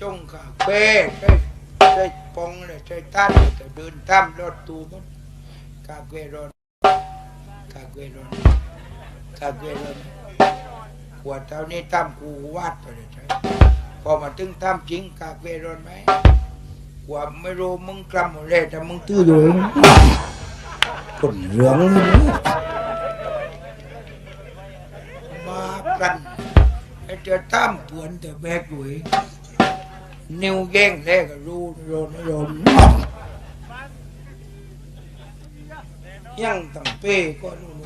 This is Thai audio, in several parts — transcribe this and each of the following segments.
จงกาแฟใช้ใช้ปองเลยใช้ตั้นแต่เดินตามรถตู้มันกาแฟร้อนกาแฟร้อนกาแฟร้อนขวดเท่านี้ตั้มกูวาดไปเลยใช่พอมาถึงตั้มจริงกาแฟร้อนไหมกว่าไม่รู้มึงกลัมหมดเลยแต่มึงตื้ออยู่คนเหลืองมากันไอ้เจ้าตั้มปือนแต่แบกอยู่ นิ้วแย่งแรกก็รู้โรนโรนยังตั้งเป้ก็นู่น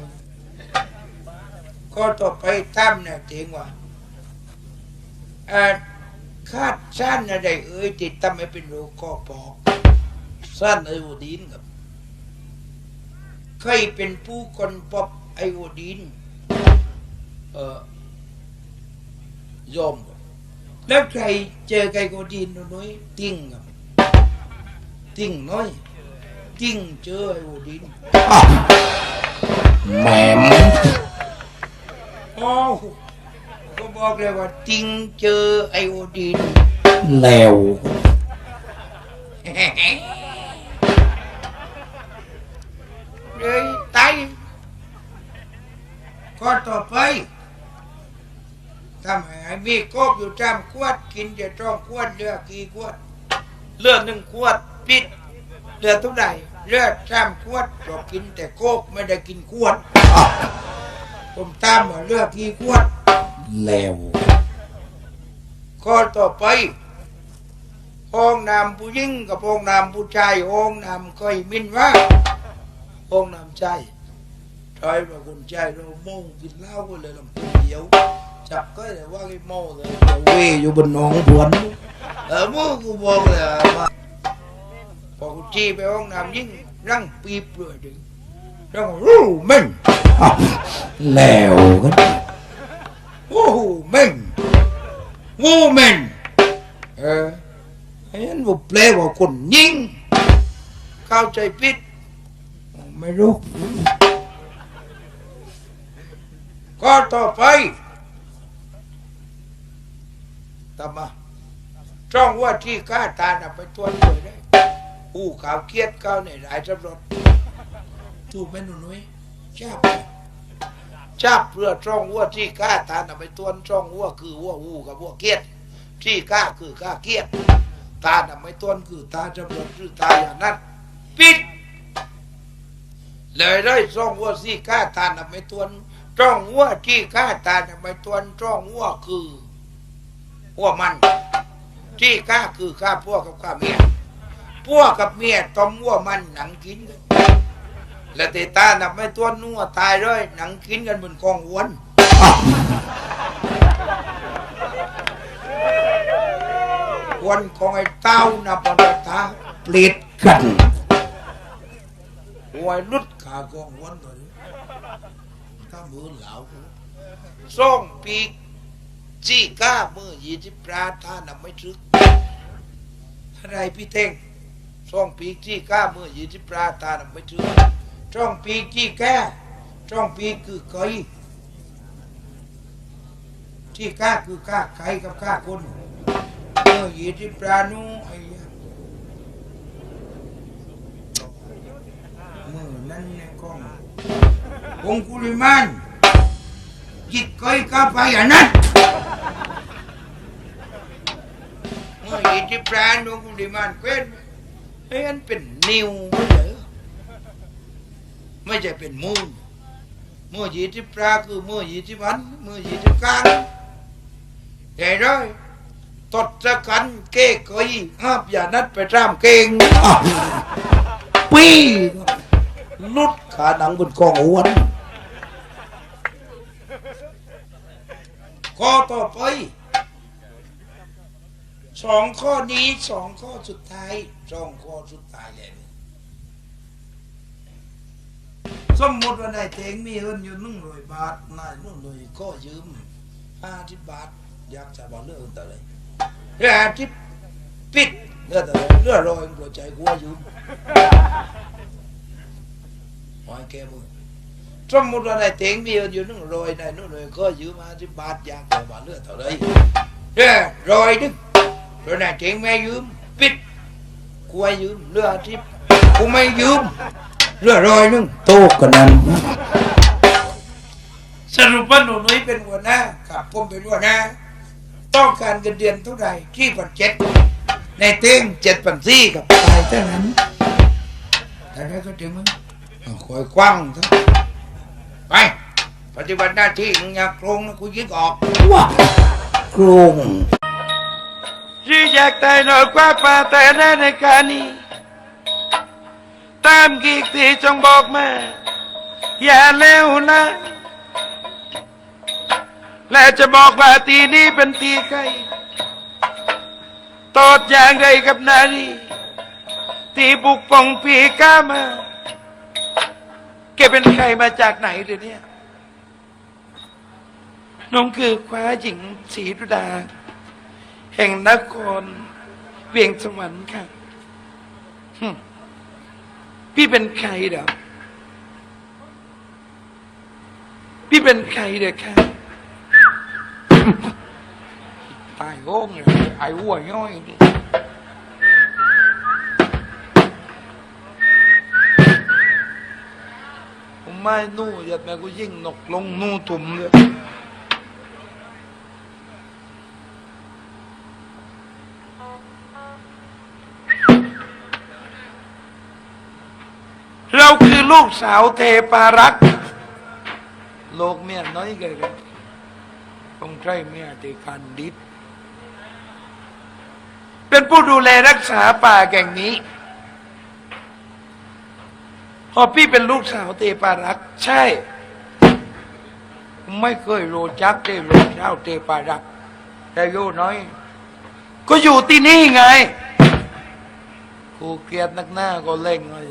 ก็ต่อไปตั้มเนี่ยเจงว่าคาดสั้นอะไรเอ้ยติดตั้มไม่เป็นโรคก็ปอกสั้นไอโอดีนครับเคยเป็นผู้คนพบไอโอดีนเอ่อยอม แล้วใครเจอไก่โกดีนน้อยติ้งครับติ้งน้อยติ้งเจอไอ้โกดีนแหมมโอ้ก็บอกเลยว่าติ้งเจอไอ้โกดีนแล้วเลยตายข้อต่อไปทำให้มีกบอยู่จามขวดกินจะต้องขวดเลือกกี่ขวด เลือดหนึ่งขวดปิดเลือดเท่าไหร่เลือดจามขวดก็กินแต่โคกไม่ได้กินขวดผมตามว่าเลือกกี่ขวดแล้วข้อต่อไปห้องน้ำผู้หญิงกับห้องน้ำผู้ชายห้องน้ำก็ยมินว่าห้องน้ำชายชายว่าคนชายเราโม่กินเหล้าก็เลยลำพูเดียว จับก็เลยว่าไอ้โม่เลยเวยอยู่บนหนองพวนเออมูกูบอกเลยว่าพอกูจี้ไปห้องน้ำยิ่งรังปีบเลยดึงรังรูเม่งแล้วกันโอ้โหเม่งงูเม่งเออไอ้นั่นว่าแปลว่าคนยิงเข้าใจผิดไม่รู้ก็ต่อไป ตามมาจ้องว่าที่ข้าตาน่ะไปตรวเลยได้อู้ขาวเกียดเขาในหลายสำรวจถูกไหมหนูนุ้ยจับจับเพื่อจ้องว่าที่ข้าตาน่ะไปตรวจจ้องว่าคือว่าอู้กับว่าเกียดที่ข้าคือข้าเกียดตาน่ะไม่ตรวคือตาสำรวจคือตาอย่างนั้นปิดเลยได้จ้องว่าที่ข้าตาน่ะไม่ตรวจจ้องว่าที่ข้าตาน่ะไม่ตรวจ้องว่าคือ ว่ามัน ที่ข้าคือข้าพวกกับข้าเมียพวกกับเมียต้มวัวมันหนังกินกันแล้วแต่ตานับไม่ตัวนัวตายเลยหนังกินกันบนกองวนวันของไอ้เต้านับวันตาเปลิดกันหวยลุดขากองวนเลยถ้ามือเหลาส่งปีก จี้ก้ามือยีที่ปราทานับไม่ถึกอะไรพี่เท่งช่องปีกจี้ก้ามือยีที่ปราตาน่ะไม่ถึงช่องปีกจี้แก้ช่องปีกคือไก่ที่ก้าคือก้าไก่กับก้าคนมือยีที่ปรานูไอ้มือนั่นเนี่ยกององคุลิมานจิตไก่กับไปอันนั้น เมื่ออิทธิพรานของกุลิมานเกวนเฮ้อันเป็นนิวเหรอไม่ใช่เป็นมูลเมื่ออิทธิพราคือเมื่ออิทธิพันเมื่ออิทธิการแต่ได้ตดสกันเก้กอยห้าบอย่านัดไปตามเก่งปีลุดขาหนังบนกองอ้วนข้อต่อไป สองข้อนี้สองข้อสุดท้ายสองข้อสุดท้ายเลยสมมติว่านายเตงมีเงินอยู่หนึ่งร้อยบาทนายนู่นเลยก็ยืมห้าสิบบาทอยากจะบอกเรื่องแต่เลยเรื่ที่ปิดเรื่องแต่เลยเรื่องรอยหัวใจกูว่ายืมหอยแกมือสมมติว่านายเตงมีเงินอยู่หนึ่งร้อยนายนู่นเลยก็ยืมห้าสิบบาทอยากจะบอกเรื่องแต่เลยเรื่องรอยนึง โดยนายเจงแม่ยืม ปิดกูให้ยืมเรือทิพย์กูไม่ยืมเรือรอยนึงโตกันนั้น สรุปว่าหนูนุ้ยเป็นหัวหน้าครับผมเป็นหัวหน้า ต้องการเงินเดือนเท่าไหร่ที่พันเจ็ดในเต้งเจ็ดพันสี่กับตายเท่านั้นแต่ได้ก็เดี๋ยวมึงเอาคอยกว้างซะไปปฏิบัติหน้าที่มึงอยากโกงนะกูยิงออกว้าโกรง แยากตายน้อยกว่าป่าแต่นในกานีตามกี่ทีจงบอกมา อย่าเลวนะ และจะบอกว่าทีนี้เป็นทีใครตอดอย่างไรกับนารีที่บุกปองปีก้ามาแกเป็นใครมาจากไหนเดี๋ยวนี้น้องคือคว้าหญิงศรีดุดา แห่งนครเวียงสวรรค์ค่ะพี่เป็นใครเด้อพี่เป็นใครเด้อค่ะตายโง่เลยไอ้หัวย่อยดิผมไม่นู่ยัดแม่กูยิ่งนกลงนู่ตุ่มเลย คือลูกสาวเทปารักษ์โลกเมียน้อยเกินต้องใช้เมียที่กันดิษเป็นผู้ดูแลรักษาป่าแก่งนี้พอพี่เป็นลูกสาวเทปารัก ใช่ ไม่เคยรูจักเทลูกสาวเทปารัก แต่อยู่น้อย ก็อยู่ที่นี่ไง กูเกลียดนักหน้าก็เล่งเลย